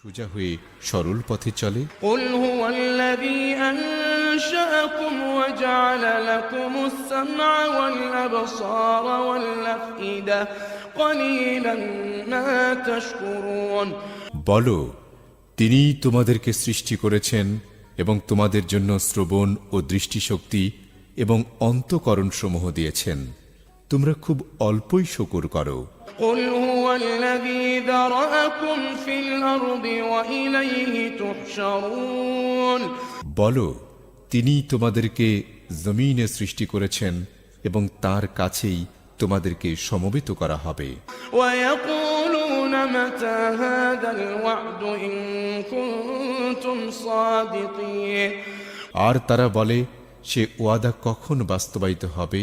সোজা হয়ে সরল পথে চলে قل هو الذي أنشأكم وجعل لكم السمع والأبصار والأفئدة قليلا ما تشكرون বলো তিনিই তোমাদেরকে সৃষ্টি করেছেন এবং তোমাদের জন্য শ্রবণ ও দৃষ্টিশক্তি এবং অন্তকরণ সমূহ দিয়েছেন তোমরা খুব অল্পই শকুর করো قل هو الذي ذرأكم في الأرض وإليه تحشرون বলো তিনি তোমাদেরকে জমিনে সৃষ্টি করেছেন এবং তার কাছেই তোমাদেরকে সমবেত করা হবে ويقولون متى هذا الوعد إن كنتم صادقين আর তারা বলে সে ওয়াদা কখন বাস্তবায়িত হবে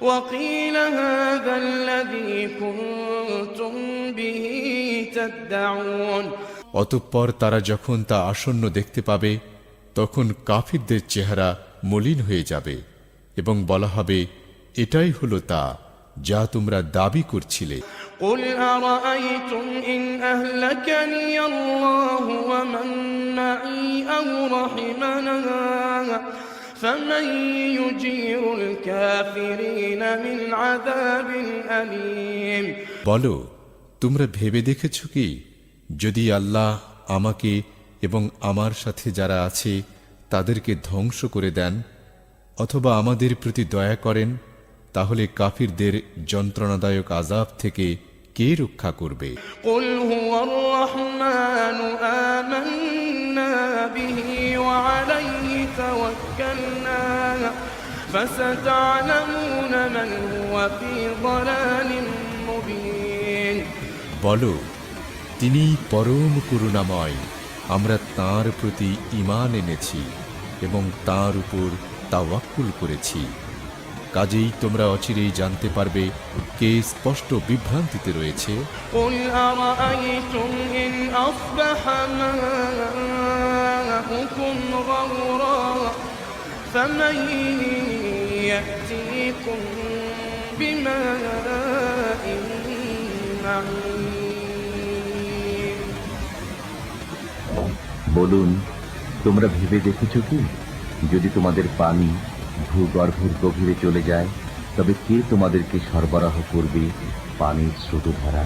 وقيل هذا الذي كنتم به تدعون অতঃপর তারা যখন তা আসন্ন দেখতে পাবে তখন কাফিরদের চেহারা মলিন হয়ে যাবে এবং বলা হবে এটাই হলো তা যা তোমরা দাবি করছিলে قل أرأيتم إن أهلكني الله ومن معي أو رحمنا فمن يجير الكافرين من عذاب أليم বলো তোমরা ভেবে দেখেছ কি যদি আল্লাহ আমাকে এবং আমার সাথে যারা আছে তাদেরকে ধ্বংস করে দেন অথবা আমাদের প্রতি দয়া করেন তাহলে কাফিরদের যন্ত্রণাদায়ক আজাব থেকে কে রক্ষা করবে قل هو الرحمن آمنا به وعليه توكلنا فستعلمون من هو في ضلال مبين বলো তিনি পরম করুণাময় আমরা তার প্রতি ঈমান এনেছি এবং তার উপর তাওয়াক্কুল করেছি কাজেই তোমরা অচিরেই জানতে পারবে কে স্পষ্ট বিভ্রান্তিতে রয়েছে قل فمن يأتيكم بماء معين বলুন তোমরা ভেবে দেখেছো কি যদি তোমাদের পানি ভূগর্ভের গভীরে চলে যায় তবে কে তোমাদেরকে সরবরাহ করবে পানির স্রোতধারা